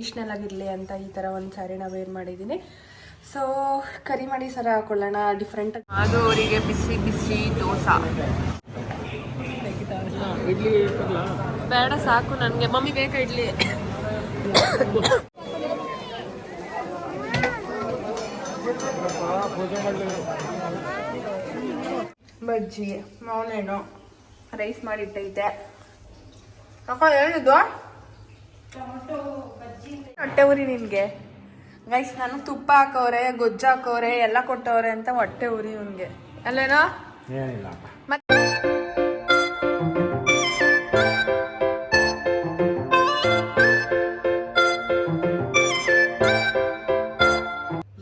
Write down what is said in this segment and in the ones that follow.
Traditional ಆಗಿರಲಿ ಅಂತ ಈ ಥರ ಒಂದು ಸ್ಯಾರಿನ ವೇರ್ ಮಾಡಿದ್ದೀನಿ ಸೊ ಕರಿ ಮಾಡಿ ಸರ ಹಾಕೊಳ್ಳೋಣ ಡಿಫ್ರೆಂಟ್ ಆಗೋರಿಗೆ ಅವರಿಗೆ ಬಿಸಿ ಬಿಸಿ ದೋಸಾ. ಇಡ್ಲಿ ಬೇಡ ಸಾಕು ನನಗೆ. ಮಮ್ಮಿ ಬೇಕಾ ಇಡ್ಲಿ. ಬಜ್ಜಿ ಮಾವನೇನು ರೈಸ್ ಮಾಡಿಟ್ಟೈತೆ. ಅಕ್ಕ ಹೇಳಿದ್ದು ಹೊಟ್ಟೆ ಉರಿ ನಿನ್ಗೆ? ಗೈಸ್ ನಾನು ತುಪ್ಪ ಹಾಕೋರೆ ಗೊಜ್ಜು ಹಾಕೋರೆ ಎಲ್ಲ ಕೊಟ್ಟವ್ರೆ ಅಂತ ಹೊಟ್ಟೆ ಉರಿ ನಿನ್ಗೆ ಅಲ್ಲೇನೋ ಮತ್ತೆ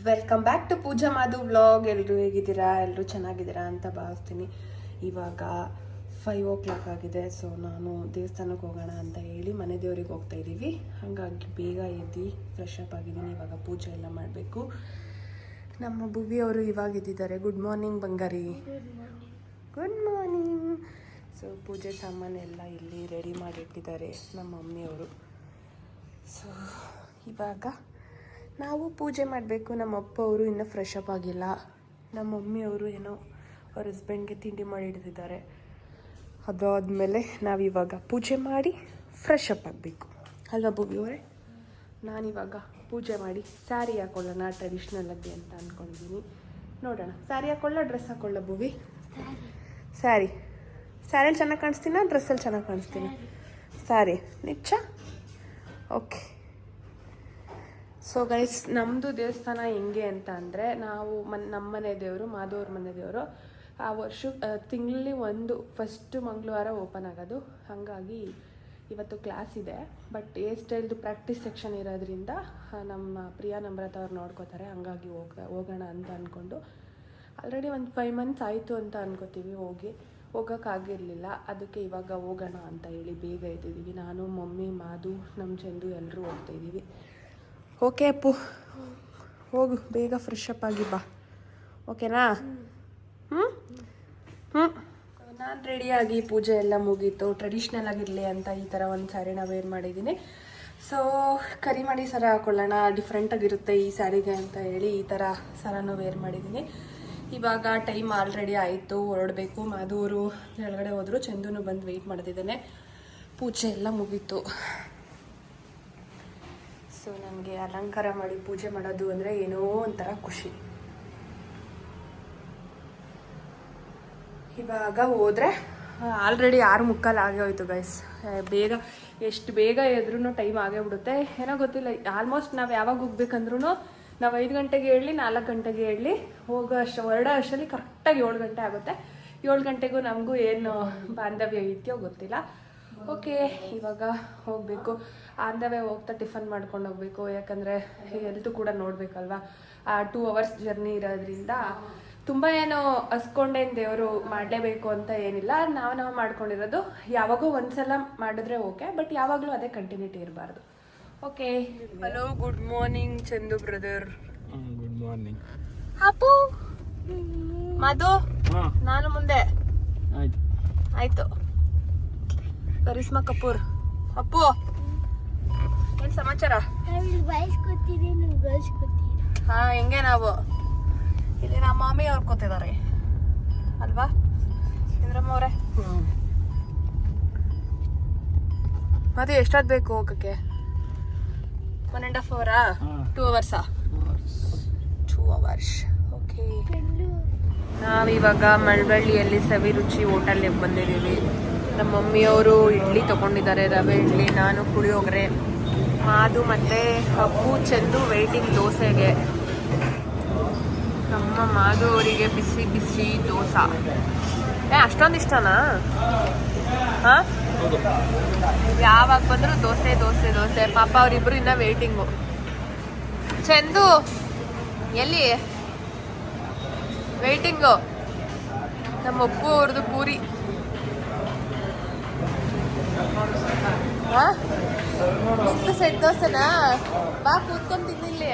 welcome back to Pooja Madhu vlog ಎಲ್ಲರೂ ಹೇಗಿದ್ದೀರಾ? ಎಲ್ಲರೂ ಚೆನ್ನಾಗಿದ್ದೀರಾ ಅಂತ ಭಾವಿಸ್ತೀನಿ. ಇವಾಗ ಫೈವ್ ಓ ಕ್ಲಾಕ್ ಆಗಿದೆ. ಸೊ ನಾನು ದೇವಸ್ಥಾನಕ್ಕೆ ಹೋಗೋಣ ಅಂತ ಹೇಳಿ ಮನೆ ದೇವರಿಗೆ ಹೋಗ್ತಾ ಇದ್ದೀವಿ. ಹಾಗಾಗಿ ಬೇಗ ಎದ್ದು ಫ್ರೆಶ್ ಅಪ್ ಆಗಿದ್ದೀನಿ. ಇವಾಗ ಪೂಜೆ ಎಲ್ಲ ಮಾಡಬೇಕು. ನಮ್ಮ ಭುವಿಯವರು ಇವಾಗ ಇದ್ದಿದ್ದಾರೆ ಗುಡ್ ಮಾರ್ನಿಂಗ್ ಬಂಗಾರಿ. ಗುಡ್ ಮಾರ್ನಿಂಗ್ ಸೊ ಪೂಜೆ ಸಾಮಾನೆಲ್ಲ ಇಲ್ಲಿ ರೆಡಿ ಮಾಡಿಟ್ಟಿದ್ದಾರೆ ನಮ್ಮ ಮಮ್ಮಿಯವರು. ಸೊ ಇವಾಗ ನಾವು ಪೂಜೆ ಮಾಡಬೇಕು. ನಮ್ಮ ಅಪ್ಪ ಅವರು ಇನ್ನೂ ಫ್ರೆಶ್ ಅಪ್ ಆಗಿಲ್ಲ. ನಮ್ಮ ಮಮ್ಮಿಯವರು ಏನೋ ಅವ್ರ ಹಸ್ಬೆಂಡ್ಗೆ ತಿಂಡಿ ಮಾಡಿ ಇಡ್ತಿದ್ದಾರೆ ಅದಾದಮೇಲೆ ನಾವಿವಾಗ ಪೂಜೆ ಮಾಡಿ ಫ್ರೆಶ್ ಅಪ್ ಆಗಬೇಕು. ಅಲ್ವಾ ಭೂಮಿ ಅವರೇ? ನಾನಿವಾಗ ಪೂಜೆ ಮಾಡಿ ಸ್ಯಾರಿ ಹಾಕೊಳ್ಳೋಣ ಟ್ರೆಡಿಷ್ನಲ್ ಆಗಿ ಅಂತ ಅಂದ್ಕೊಂಡಿದ್ದೀನಿ ನೋಡೋಣ. ಸ್ಯಾರಿ ಹಾಕೊಳ್ಳೋ ಡ್ರೆಸ್ ಹಾಕೊಳ್ಳೋ ಭೂವಿ ಸ್ಯಾರಿ ಸ್ಯಾರಿಯಲ್ಲಿ ಚೆನ್ನಾಗಿ ಕಾಣಿಸ್ತೀನ? ಡ್ರೆಸ್ಸಲ್ಲಿ ಚೆನ್ನಾಗಿ ಕಾಣಿಸ್ತೀನಿ? ಸ್ಯಾರಿ ನಿಚ್ಚ? ಓಕೆ ಸೊ ಗೈಸ್ ನಮ್ಮದು ದೇವಸ್ಥಾನ ಹೆಂಗೆ ಅಂತ ಅಂದರೆ, ನಾವು ಮನ್ ನಮ್ಮ ಮನೆ ದೇವರು, ಮಾಧವ್ರ ಮನೆ ದೇವರು ಆ ವರ್ಷ ತಿಂಗಳಲ್ಲಿ ಒಂದು ಫಸ್ಟ್ ಮಂಗಳವಾರ ಓಪನ್ ಆಗೋದು. ಹಾಗಾಗಿ ಇವತ್ತು ಕ್ಲಾಸ್ ಇದೆ. ಬಟ್ ಏರ್ ಸ್ಟೈಲ್ದು ಪ್ರಾಕ್ಟೀಸ್ ಸೆಕ್ಷನ್ ಇರೋದ್ರಿಂದ ನಮ್ಮ ಪ್ರಿಯಾ ನಮ್ರತ ಅವ್ರು ನೋಡ್ಕೋತಾರೆ. ಹಂಗಾಗಿ ಹೋಗ ಹೋಗೋಣ ಅಂತ ಅಂದ್ಕೊಂಡು ಆಲ್ರೆಡಿ ಒಂದು ಫೈವ್ ಮಂತ್ಸ್ ಆಯಿತು ಅಂತ ಅನ್ಕೋತೀವಿ ಹೋಗಿ. ಹೋಗೋಕ್ಕಾಗಿರಲಿಲ್ಲ. ಅದಕ್ಕೆ ಇವಾಗ ಹೋಗೋಣ ಅಂತ ಹೇಳಿ ಬೇಗ ಇದ್ದಿದ್ದೀವಿ ನಾನು, ಮಮ್ಮಿ, ಮಾಧು ನಮ್ಮ ಚಂದು ಎಲ್ಲರೂ ಹೋಗ್ತಾ ಇದ್ದೀವಿ ಓಕೆ ಅಪ್ಪು. ಹೋಗು, ಬೇಗ ಫ್ರೆಶ್ ಅಪ್ ಆಗಿ ಬಾ. ಓಕೆನಾ ಹ್ಞೂ ಹ್ಞೂ ನಾನು ರೆಡಿಯಾಗಿ ಪೂಜೆ ಎಲ್ಲ ಮುಗೀತು. ಟ್ರೆಡಿಷ್ನಲ್ ಆಗಿರಲಿ ಅಂತ ಈ ಥರ ಒಂದು ಸ್ಯಾರಿನ ವೇರ್ ಮಾಡಿದ್ದೀನಿ ಸೊ ಕರಿ ಮಾಡಿ ಸರ ಹಾಕೊಳ್ಳೋಣ. ಡಿಫ್ರೆಂಟಾಗಿರುತ್ತೆ ಈ ಸ್ಯಾರಿಗೆ ಅಂತ ಹೇಳಿ ಈ ಥರ ಸರನೂ ವೇರ್ ಮಾಡಿದ್ದೀನಿ ಇವಾಗ ಟೈಮ್ ಆಲ್ರೆಡಿ ಆಯಿತು. ಹೊರಡಬೇಕು. ಮಾಧೂರು ಕೆಳಗಡೆ ಹೋದರು. ಚಂದೂ ಬಂದು ವೆಯ್ಟ್ ಮಾಡ್ತಿದ್ದಾನೆ. ಪೂಜೆ ಎಲ್ಲ ಮುಗೀತು. ಸೊ ನನಗೆ ಅಲಂಕಾರ ಮಾಡಿ ಪೂಜೆ ಮಾಡೋದು ಅಂದರೆ ಏನೋ ಒಂಥರ ಖುಷಿ. ಇವಾಗ ಹೋದರೆ ಆಲ್ರೆಡಿ ಆರು ಮುಕ್ಕಾಲು ಆಗೇ ಹೋಯ್ತು ಗೈಸ್ ಬೇಗ, ಎಷ್ಟು ಬೇಗ ಎದ್ರೂ ಟೈಮ್ ಆಗೇ ಬಿಡುತ್ತೆ. ಏನೋ ಗೊತ್ತಿಲ್ಲ ಆಲ್ಮೋಸ್ಟ್ ನಾವು ಯಾವಾಗ ಹೋಗ್ಬೇಕಂದ್ರೂ ನಾವು ಐದು ಗಂಟೆಗೆ ಹೇಳಿ ನಾಲ್ಕು ಗಂಟೆಗೆ ಹೇಳಿ ಹೋಗೋ ಅಷ್ಟು ಹೊರಡೋ ಅಷ್ಟರಲ್ಲಿ ಕರೆಕ್ಟಾಗಿ ಏಳು ಗಂಟೆ ಆಗುತ್ತೆ. ಏಳು ಗಂಟೆಗೂ ನಮಗೂ ಏನು ಬಾಂಧವ್ಯ ಇದೆಯೋ ಗೊತ್ತಿಲ್ಲ. ಓಕೆ ಇವಾಗ ಹೋಗಬೇಕು. ಆಂದವೇ ಹೋಗ್ತಾ ಟಿಫನ್ ಮಾಡ್ಕೊಂಡು ಹೋಗ್ಬೇಕು. ಯಾಕಂದರೆ ಹೆಲ್ತು ಕೂಡ ನೋಡಬೇಕಲ್ವಾ? ಆ ಟೂ ಅವರ್ಸ್ ಜರ್ನಿ ಇರೋದ್ರಿಂದ ತುಂಬ ಏನೋ ಹಸ್ಕೊಂಡೇನು ದೇವರು ಮಾಡಲೇಬೇಕು ಅಂತ ಏನಿಲ್ಲ. ನಾವು ನಾವು ಮಾಡ್ಕೊಂಡಿರೋದು. ಯಾವಾಗೋ ಒಂದ್ಸಲ ಮಾಡಿದ್ರೆ ಓಕೆ ಬಟ್ ಯಾವಾಗಲೂ ಅದೇ ಕಂಟಿನ್ಯೂಟಿ ಇರಬಾರ್ದು. Okay. Hello good morning Chandu brother good morning Appu Madhu ನಾನು ಮುಂದೆ. ಆಯ್ತು. ಆಯ್ತು. ಕರಿಷ್ಮಾ ಕಪೂರ್. ಅಪ್ಪು ಏನ್ ಸಮಾಚಾರ? ಹಾ ಹೆಂಗೆ ನಾವು? ಇಲ್ಲಿ ನಮ್ಮ ಮಾಮಿ ಅವ್ರು ಕೂತಿದ್ದಾರೆ ಅಲ್ವಾ? ಇಂದ್ರಮ್ಮ ಅವರೇ ಮತ್ತೆ ಎಷ್ಟೊತ್ತು ಬೇಕು ಹೋಗಕ್ಕೆ? ಒನ್ ಆ್ಯಂಡ್ ಹಾಫ್ ಅವರಾ. ಟೂ ಅವರ್ಸಾ ಟೂ ಅವರ್ಸ್ ಓಕೆ ನಾವಿವಾಗ ಮಳವಳ್ಳಿಯಲ್ಲಿ ಸವಿ ರುಚಿ ಹೋಟೆಲ್ಗೆ ಬಂದಿದ್ದೀವಿ. ನಮ್ಮ ಮಮ್ಮಿಯವರು ಇಡ್ಲಿ ತಗೊಂಡಿದ್ದಾರೆ ರವೆ ಇಡ್ಲಿ ನಾನು ಪುಳಿಯೋಗರೆ ಮಾದು ಮತ್ತು ಹಬ್ಬು ಚೆಂದು ವೆಯ್ಟಿಂಗ್ ದೋಸೆಗೆ. ನಮ್ಮ ಅದು ಅವರಿಗೆ ಬಿಸಿ ಬಿಸಿ ದೋಸೆ. ಏ, ಅಷ್ಟೊಂದು ಇಷ್ಟನಾ? ಹಾಂ? ಯಾವಾಗ ಬಂದರೂ ದೋಸೆ ದೋಸೆ ದೋಸೆ. ಪಾಪ ಅವರಿಬ್ಬರು ಇನ್ನೂ ವೇಟಿಂಗು ಚಂದು, ಎಲ್ಲಿ? ವೇಟಿಂಗು ನಮ್ಮ ಅಪ್ಪು ಅವ್ರದ್ದು ಪೂರಿ? ನಿಂದು ಸೆಟ್ ದೋಸೆನಾ? ಬಾ ಕೂತ್ಕೊಂಡು ತಿನ್ನಿಲ್ಲಿ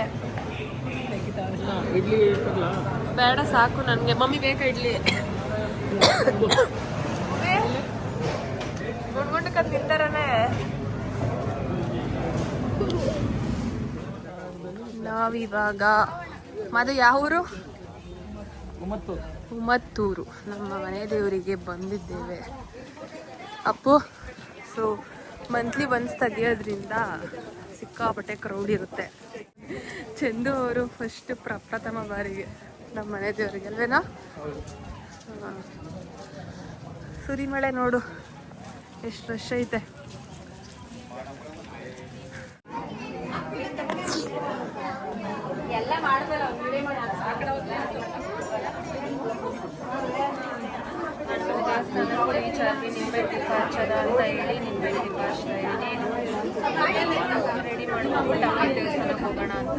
ಇಡ್ಲಿ ಬೇಡ ಸಾಕು ನನಗೆ. ಮಮ್ಮಿ ಬೇಕ ಇಡ್ಲಿ. ತಿಂತಾರನೇ. ನಾವಿವಾಗ ಮತ್ತೆ ಯಾವ ಊರು? ಮತ್ತು ಉಮತ್ತೂರು. ನಮ್ಮ ಮನೆ ದೇವರಿಗೆ ಬಂದಿದ್ದೇವೆ. ಅಪ್ಪು ಸೊ ಮಂತ್ಲಿ ಒನ್ಸ್ ತೆಗಿಯೋದ್ರಿಂದ ಸಿಕ್ಕಾಪಟ್ಟೆ ಕ್ರೌಡ್ ಇರುತ್ತೆ. ಚಂದು ಅವರು ಫಸ್ಟ್ ಪ್ರಪ್ರಥಮ ಬಾರಿಗೆ. ನಮ್ಮ ಮನೆ ದೇವರಿಗೆ ಅಲ್ವೇನಾ. ಸುರಿಮಳೆ ನೋಡು, ಎಷ್ಟು ರಶ್ ಐತೆ. ಅಂತ ಹೇಳಿ ನಿಂಬೆ ರೆಡಿ ಹೋಗೋಣ ಅಂತ.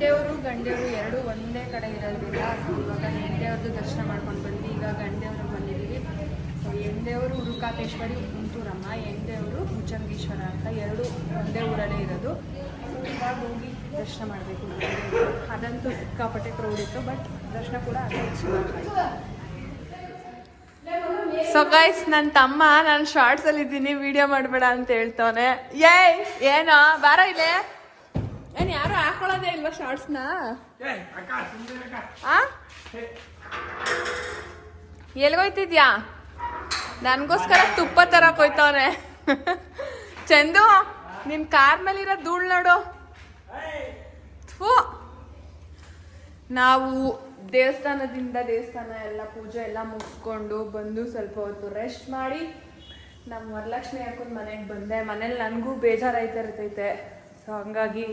ಹೆಂಡೆಯವರು ಗಂಡೆಯವರು ಎರಡೂ ಒಂದೇ ಕಡೆ ಇರೋದ್ರಿಂದ ಸೊ ಇವಾಗ ಹೆಂಡೆಯವ್ರದ್ದು ದರ್ಶನ ಮಾಡ್ಕೊಂಡು ಬಂದ್ವಿ. ಈಗ ಗಂಡೆಯವ್ರಿಗೆ ಬಂದಿದ್ದೀವಿ. ಸೊ ಹೆಂಡೆಯವರು ಉರುಕಾಕೇಶ್ವರಿ ಗುಂಟೂರಮ್ಮ ಹೆಂಡೆಯವರು ಭುಜಂಗೇಶ್ವರ ಅಂತ ಎರಡು ಒಂದೇ ಊರಲ್ಲೇ ಇರೋದು. ಸೊ ಇವಾಗ ಹೋಗಿ ದರ್ಶನ ಮಾಡಬೇಕು. ಅದಂತೂ ಸಿಕ್ಕಾಪಟ್ಟೆ ಕ್ರೌಡ್ ಇತ್ತು ಬಟ್ ದರ್ಶನ ಕೂಡ ಸೊ ಗೈಸ್ ನನ್ನ ತಮ್ಮ, ನಾನು ಶಾರ್ಟ್ಸ್ ಅಲ್ಲಿ ಇದ್ದೀನಿ ವಿಡಿಯೋ ಮಾಡಬೇಡ ಅಂತ ಹೇಳ್ತವನೆ. ಏಯ್ ಏನೋ, ಬಾರ ಇದೆ ಏನ್ ಯಾರು ಹಾಕೊಳ್ಳೋದೇ ಇಲ್ವಾ ಶಾರ್ಟ್ಸ್ನ ಆ? ಎಲ್ಗೋಯ್ತಿದ್ಯಾ? ನನಗೋಸ್ಕರ ತುಪ್ಪ ತರಕ್ ಹೋಯ್ತವ್ರೆ ಚಂದು ನಿನ್ ಕಾರ್ ಮೇಲಿರೋ ಧೂಳ್ ನೋಡು. ಥೂ. ನಾವು ದೇವಸ್ಥಾನದಿಂದ ದೇವಸ್ಥಾನ ಎಲ್ಲ ಪೂಜೆ ಎಲ್ಲ ಮುಗಿಸ್ಕೊಂಡು ಬಂದು ಸ್ವಲ್ಪ ಹೊತ್ತು ರೆಸ್ಟ್ ಮಾಡಿ ನಮ್ಮ ವರಲಕ್ಷ್ಮಿ ಹಾಕೊಂಡು ಮನೆಗೆ ಬಂದೆ. ಮನೇಲಿ ನನಗೂ ಬೇಜಾರಾಯ್ತಾ ಇರ್ತೈತೆ. ಸೊ ಹಂಗಾಗಿ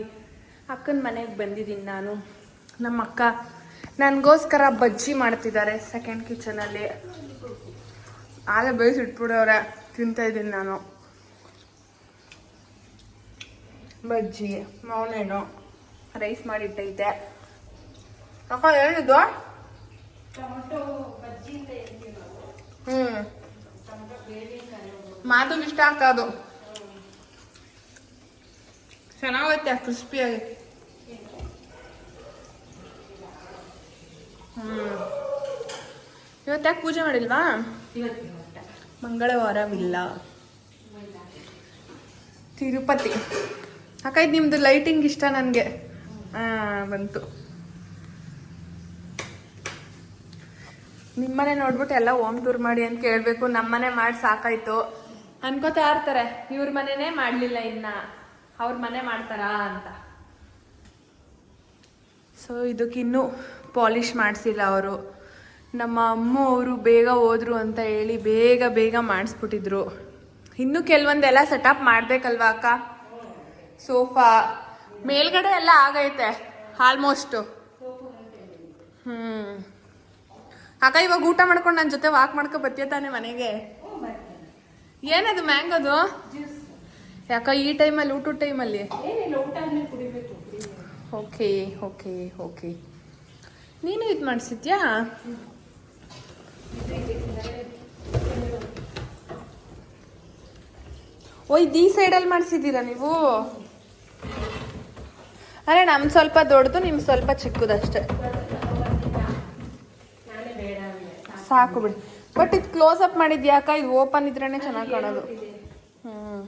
ಅಕ್ಕನ ಮನೆಗೆ ಬಂದಿದ್ದೀನಿ ನಾನು. ನಮ್ಮ ಅಕ್ಕ ನನಗೋಸ್ಕರ ಬಜ್ಜಿ ಮಾಡ್ತಿದ್ದಾರೆ ಸೆಕೆಂಡ್ ಕಿಚನಲ್ಲಿ ಆಗ ಬೇಯಿಸಿ ಇಟ್ಬಿಡೋರೆ ತಿಂತಾಯಿದ್ದೀನಿ ನಾನು. ಬಜ್ಜಿ ಮಾವನೇನು ರೈಸ್ ಮಾಡಿಟ್ಟೈತೆ. ಅಕ್ಕ ಹೇಳಿದ್ದು ಹ್ಞೂ ಮಾತು ಇಷ್ಟ ಆಗ್ತದು ಚೆನ್ನಾಗೈತೆ ಕ್ರಿಸ್ಪಿಯಾಗಿ. ಇವತ್ತಾಕೆ ಪೂಜೆ ಮಾಡಿಲ್ವಾ? ಮಂಗಳವಾರವಿಲ್ಲ. ತಿರುಪತಿ. ಇದು ನಿಮ್ದು ಲೈಟಿಂಗ್ ಇಷ್ಟ ನನಗೆ. ಹಾಂ ಬಂತು. ನಿಮ್ಮನೆ ನೋಡ್ಬಿಟ್ಟು ಎಲ್ಲ ಹೋಮ್ ಟೂರ್ ಮಾಡಿ ಅಂತ ಕೇಳಬೇಕು. ನಮ್ಮನೆ ಮಾಡಿ ಸಾಕಾಯ್ತು. ಅನ್ಕೋತಾ ಇರ್ತಾರೆ. ಇವ್ರ ಮನೆನೇ ಮಾಡಲಿಲ್ಲ ಇನ್ನ. ಅವ್ರ ಮನೆ ಮಾಡ್ತಾರಾ ಅಂತ. ಸೊ ಇದಕ್ಕಿನ್ನೂ ಪಾಲಿಷ್ ಮಾಡಿಸಿಲ್ಲ ಅವರು. ನಮ್ಮ ಅಮ್ಮ ಅವರು ಬೇಗ ಹೋದರು ಅಂತ ಹೇಳಿ ಬೇಗ ಬೇಗ ಮಾಡಿಸ್ಬಿಟ್ಟಿದ್ರು. ಇನ್ನೂ ಕೆಲವೊಂದೆಲ್ಲ ಸೆಟಪ್ ಮಾಡಬೇಕಲ್ವಾ ಅಕ್ಕ? ಸೋಫಾ ಮೇಲ್ಗಡೆ ಎಲ್ಲ ಆಗೈತೆ ಆಲ್ಮೋಸ್ಟು ಹ್ಮ್. ಅಕ್ಕ ಇವಾಗ ಊಟ ಮಾಡ್ಕೊಂಡು ನನ್ನ ಜೊತೆ ವಾಕ್ ಮಾಡ್ಕೊ ಬರ್ತೀಯ ತಾನೆ ಮನೆಗೆ? ಏನದು ಮ್ಯಾಂಗೋದು ಯಾಕ ಈ ಟೈಮಲ್ಲಿ ಊಟದ ಟೈಮಲ್ಲಿ ಓಕೆ ಓಕೆ ಓಕೆ ನೀನು ಇದು ಮಾಡಿಸಿದ್ಯಾ? ಓ ಇದು ಈ ಸೈಡಲ್ಲಿ ಮಾಡಿಸಿದ್ದೀರಾ ನೀವು? ಅರೆ ನಮ್ಮ ಸ್ವಲ್ಪ ದೊಡ್ಡದು ನಿಮ್ಮ ಸ್ವಲ್ಪ ಚಿಕ್ಕದಷ್ಟೇ. ಸಾಕು ಬಿಡಿ. ಬಟ್ ಇದು ಕ್ಲೋಸ್ ಅಪ್ ಮಾಡಿದ್ಯಾಕ ಇದು ಓಪನ್ ಇದ್ರೇ ಚೆನ್ನಾಗಿ ಕಾಣೋದು. ಹ್ಞೂ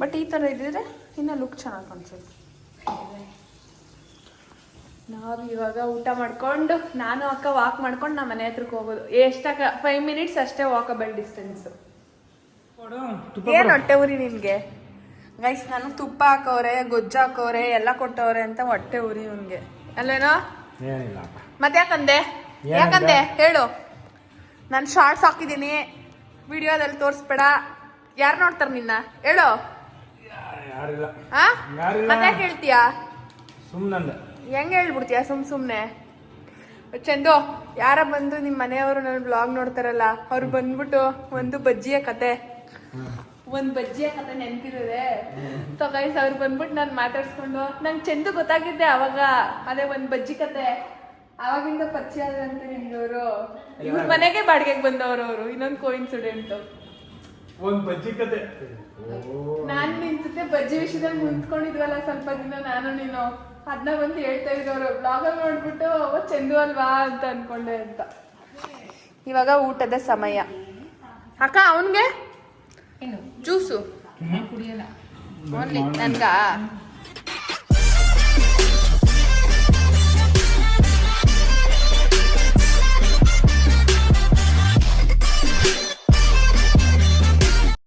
ಬಟ್ ಈ ಥರ ಇದ್ರೆ, ಇನ್ನೂ ಲುಕ್ ಚೆನ್ನಾಗಿ ಕಾಣಿಸುತ್ತೆ. ನಾವು ಇವಾಗ ಊಟ ಮಾಡ್ಕೊಂಡು ನಾನು ಅಕ್ಕ ವಾಕ್ ಮಾಡ್ಕೊಂಡು ನಮ್ಮ ಮನೆ ಹತ್ರಕ್ಕೆ ಹೋಗೋದು. ಎಷ್ಟಕ್ಕ ಫೈವ್ ಮಿನಿಟ್ಸ್ ಅಷ್ಟೇ ವಾಕಬಲ್ ಡಿಸ್ಟೆನ್ಸ್ ಏನ್ ಹೊಟ್ಟೆ ಉರಿ ನಿನ್ಗೆ? ಗೈಸ್ ನಾನು ತುಪ್ಪ ಹಾಕೋರೆ ಗೊಜ್ಜು ಹಾಕೋರೆ ಎಲ್ಲ ಕೊಟ್ಟವ್ರೆ ಅಂತ ಹೊಟ್ಟೆ ಉರಿ ಇವನ್ಗೆ. ಅಲ್ಲೇನೋ ಏನಿಲ್ಲ ಮತ್ತೆ ಯಾಕಂದೆ? ಯಾಕಂದೆ? ಹೇಳು. ನಾನು ಶಾರ್ಟ್ಸ್ ಹಾಕಿದ್ದೀನಿ. ವಿಡಿಯೋದಲ್ಲಿ ತೋರಿಸ್ಬೇಡ. ಯಾರು ನೋಡ್ತಾರೆ ನಿನ್ನ? ಹೇಳು. ಮತ್ತೆ ಯಾಕೆ ಹೇಳ್ತೀಯಾ? ಸುಮ್ಮನಂದ ಹೆಂಗ್ ಹೇಳ್ಬಿಡ್ತೀಯ? ಸುಮ್ ಸುಮ್ನೆ. ಚಂದು ಯಾರ ಬಂದು ನಿಮ್ಮ ಮನೆಯವರು ನನ್ನ ಬ್ಲಾಗ್ ನೋಡ್ತಾರಲ್ಲ ಅವ್ರು ಬಂದ್ಬಿಟ್ಟು ಒಂದು ಬಜ್ಜಿಯ ಕತೆ. ಒಂದ್ ಬಜ್ಜಿಯ ಕತೆ ನೆನ್ಪಿರುತ್ತೆ ಸೊ ಗೈಸ್ ಅವ್ರು ಬಂದ್ಬಿಟ್ಟು ನಾನು ಮಾತಾಡ್ಸ್ಕೊಂಡು ನಂಗೆ ಚಂದು ಗೊತ್ತಾಗಿದ್ದೆ ಅವಾಗ ಅದೇ ಒಂದ್ ಬಜ್ಜಿ ಕತೆ. ಅವಾಗಿಂದ ಪರಿಚಯ ಆದಂತ ನಿಮ್ದವರು. ಇವ್ರ ಮನೆಗೆ ಬಾಡಿಗೆಗೆ ಬಂದವರು ಅವರು ಇನ್ನೊಂದು ಕೋಇನ್ಸಿಡೆಂಟ್ ಒಂದು ಬಜ್ಜಿ ಕತೆ. ನಾನ್ ನಿನ್ ಜೊತೆ ಬಜ್ಜಿ ವಿಷಯದಲ್ಲಿ ಮುಂದ್ಕೊಂಡಿದ್ವಲ್ಲ ಸ್ವಲ್ಪ ದಿನ ನಾನು ನೀನು. ಅದನ್ನ ಬಂದು ಹೇಳ್ತಾ ಇದ್ದವ್ರು. ಬ್ಲಾಗಲ್ಲಿ ನೋಡ್ಬಿಟ್ಟು ಅವ ಚೆಂದು ಅಲ್ವಾ? ಅಂತ ಅನ್ಕೊಂಡೆ ಅಂತ. ಇವಾಗ ಊಟದ ಸಮಯ. ಅಕ್ಕ ಅವನ್ಗೆ? ಜ್ಯೂಸು ಓನ್ಲಿ ನನ್ಗ?